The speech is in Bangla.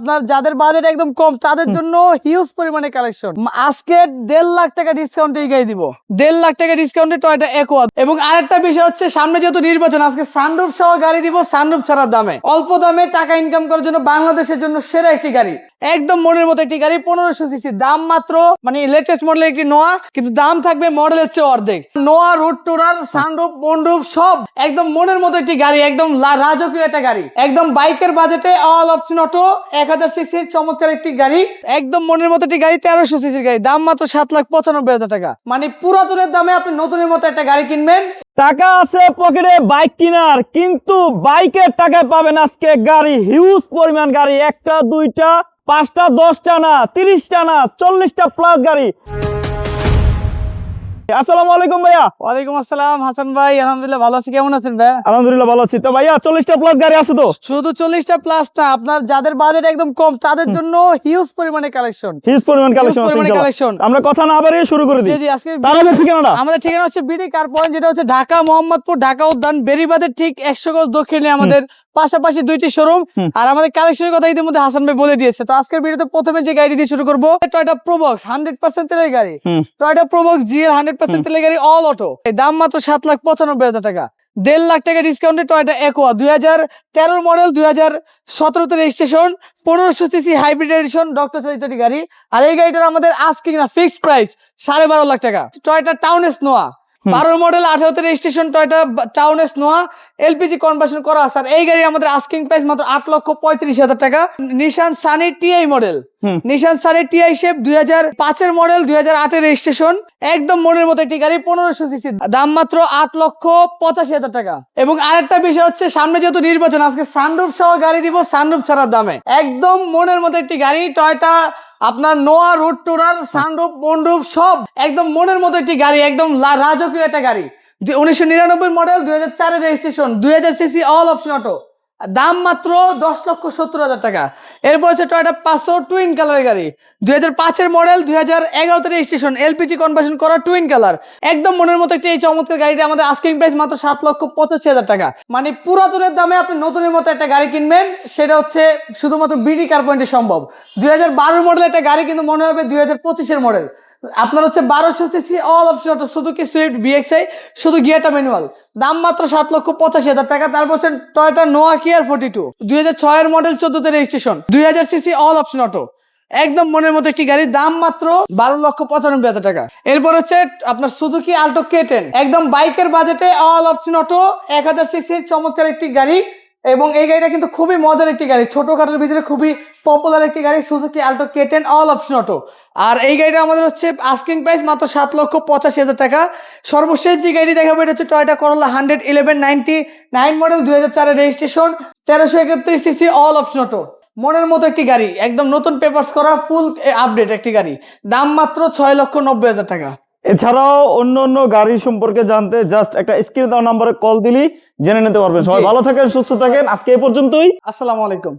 আপনার যাদের বাজেট একদম কম তাদের জন্য হিউজ পরিমাণে কালেকশন আজকে দেড় লাখ টাকা ডিসকাউন্টে এই গাড়ি দিব। দেড় লাখ টাকা ডিসকাউন্টে টয়টা একোয়া এবং আরেকটা বিষয় হচ্ছে সামনে যেহেতু নির্বাচন আজকে সানরুফ সহ গাড়ি দিব সানরুফ ছাড়ার দামে। অল্প দামে টাকা ইনকাম করার জন্য বাংলাদেশের জন্য সেরা একটি গাড়ি। একদম মনের মতো একটি গাড়ি, পনেরোশো সিসি দাম মাত্র মানে লেটেস্ট মডেল একটি নোয়া কিন্তু দাম থাকবে মডেলের চেয়ে অর্ধেক। নোয়া রুট টুরার সানরুফ মন্ডুপ সব একদম মনের মতো একটি গাড়ি, একদম রাজকীয় একটা গাড়ি। একদম বাইকের বাজেটে অল অপশন অটো এক হাজার সিসির চমৎকার একটি গাড়ি। একদম মনের মতো একটি গাড়ি, তেরোশো সিসির গাড়ি। দাম মাত্র সাত লাখ পঁচানব্বই হাজার টাকা। মানে পুরাতনের দামে আপনি নতুনের মতো একটা গাড়ি কিনবেন। টাকা আছে পকেটে বাইক কেনার, কিন্তু বাইকের টাকায় পাবেন আজকে গাড়ি হিউজ পরিমাণ গাড়ি, একটা, দুইটা পাঁচটা দশটা না তিরিশটা না চল্লিশটা প্লাস গাড়ি। আসসালামু আলাইকুম ভাইয়া। ওয়ালাইকুম আসসালাম হাসান ভাই আলহামদুলিল্লাহ ভালো আছি কেমন আছেন ভাই? আলহামদুলিল্লাহ ভালো আছি। তো ভাইয়া চল্লিশটা প্লাস গাড়ি আছে তো? শুধু চল্লিশটা প্লাস না আপনার যাদের বাজেট একদম কম তাদের জন্য হিউজ পরিমাণে কালেকশন হিউজ পরিমাণ কালেকশন পরিমাণে collection। আমরা কথা না বাড়িয়ে শুরু করে দিই। জি আজকে তার ঠিকানাটা? আমাদের ঠিকানা হচ্ছে বিডি কার পয়েন্ট যেটা হচ্ছে ঢাকা মোহাম্মদপুর ঢাকা উদ্যান বেরিবাদের ঠিক একশো গজ দক্ষিণে আমাদের পাশাপাশি দুইটি শোরুম আর আমাদের কালেকশনের কথা ইতিমধ্যে হাসান ভাই বলে দিয়েছে। তো আজকের ভিডিওতে প্রথমে যে গাড়ি দিয়ে শুরু করব টয়টা প্রোবক্স হান্ড্রেড পার্সেন্ট তেলের গাড়ি। Toyota Probox GL hundred percent তেলের গাড়ি অল অটো দাম মাত্র সাত লাখ পঁচানব্বই হাজার টাকা। দেড় লাখ টাকা ডিসকাউন্টে টয়টা একোয়া দুই হাজার তেরোর মডেল দুই হাজার সতেরোতে রেজিস্ট্রেশন পনেরোশো সিসি হাইব্রিড এডিশন ডক্টর চরিত্রটি গাড়ি। আর এই গাড়িটার আমাদের আজকে না ফিক্সড প্রাইস সাড়ে বারো লাখ টাকা। Toyota TownAce Noah. বারোর মডেল আঠারোতে registration Toyota TownAce Noah LPG conversion করা আছে। আর এই গাড়ি আমাদের আস্কিং প্রাইস মাত্র আট লক্ষ পঁয়ত্রিশ হাজার টাকা। Nissan Sunny TI model Nissan Sunny TI shape দুই হাজার পাঁচের মডেল দুই হাজার আটের রেজিস্ট্রেশন একদম মনের মতো একটি গাড়ি পনেরোশো সিসি দাম মাত্র আট লক্ষ পঁচাশি হাজার টাকা। এবং আরেকটা বিষয় হচ্ছে সামনে যেহেতু নির্বাচন আজকে সানরুফ সহ গাড়ি দিব সানরুফ ছাড়ার দামে। একদম মনের মতো একটি গাড়ি টয়টা আপনার নোয়া, রোড টোরার সানরুফ মন্ডুপ সব একদম মনের মতো একটি গাড়ি, একদম রাজকীয় একটা গাড়ি। উনিশশো নিরানব্বই মডেল দুই হাজার চারের রেজিস্ট্রেশন দুই হাজার সিসি অল অপশন অটো দাম মাত্র দশ লক্ষ সত্তর হাজার টাকা। এরপর হচ্ছে টয়টা পাঁচশো টুইন কালারের গাড়ি। দুই হাজার পাঁচের মডেল দুই হাজার এগারো এগারোতে স্টেশন এলপিজি কনভার্সন করা টুইন কালার একদম মনের মতো একটি এই চমৎকার গাড়িটা আমাদের আস্কিং প্রাইস মাত্র সাত লক্ষ পঁচাশি হাজার টাকা। মানে পুরাতনের দামে আপনি নতুনের মতো একটা গাড়ি কিনবেন, সেটা হচ্ছে শুধুমাত্র বিডি কার্পয়েন্টে সম্ভব। দুই হাজার বারোর মডেল একটা গাড়ি কিন্তু মনে হবে দুই হাজার পঁচিশের মডেল আপনার হচ্ছে বারোশো CC all option auto Suzuki Swift BXi, শুধু গিয়ারটা ম্যানুয়াল দাম মাত্র সাত লক্ষ পঁচাশি হাজার টাকা, তারপর হচ্ছে টয়টা নোয়া কিয়ার ফোর্টি টু দুই হাজার ছয়ের মডেল চোদ্দতে রেজিস্ট্রেশন দুই হাজার সিসি অল অপশন অটো। একদম মনের মতো একটি গাড়ি, দাম মাত্র বারো লক্ষ পঁচানব্বই হাজার টাকা। এরপর হচ্ছে আপনার সুজুকি আল্টো কে টেন একদম বাইকের বাজেটে অল অপশন অটো, এক হাজার সিসির চমৎকার একটি গাড়ি। এবং এই গাড়িটা কিন্তু খুবই মজার একটি গাড়ি। ছোটখাটোর ভিতরে খুবই পপুলার একটি গাড়ি Suzuki Alto K ten all option auto আর এই গাড়িটা আমাদের হচ্ছে আস্কিং প্রাইস মাত্র সাত লক্ষ পঁচাশি হাজার টাকা। সর্বশেষ যে গাড়ি দেখাবো, এটা হচ্ছে Toyota Corolla hundred eleven ninety nine model দুই হাজার চারের রেজিস্ট্রেশন তেরোশো একত্রিশ সিসি অল অপশন অটো মনের মতো একটি গাড়ি, একদম নতুন পেপার্স করা ফুল আপডেট একটি গাড়ি। দাম মাত্র ছয় লক্ষ নব্বই হাজার টাকা। এছাড়াও অন্য অন্য গাড়ি সম্পর্কে জানতে জাস্ট একটা স্ক্রিন দেওয়া নম্বরে কল দিলি জেনে নিতে পারবেন। সবাই ভালো থাকেন সুস্থ থাকেন। আজকে এই পর্যন্তই। আসসালামু আলাইকুম।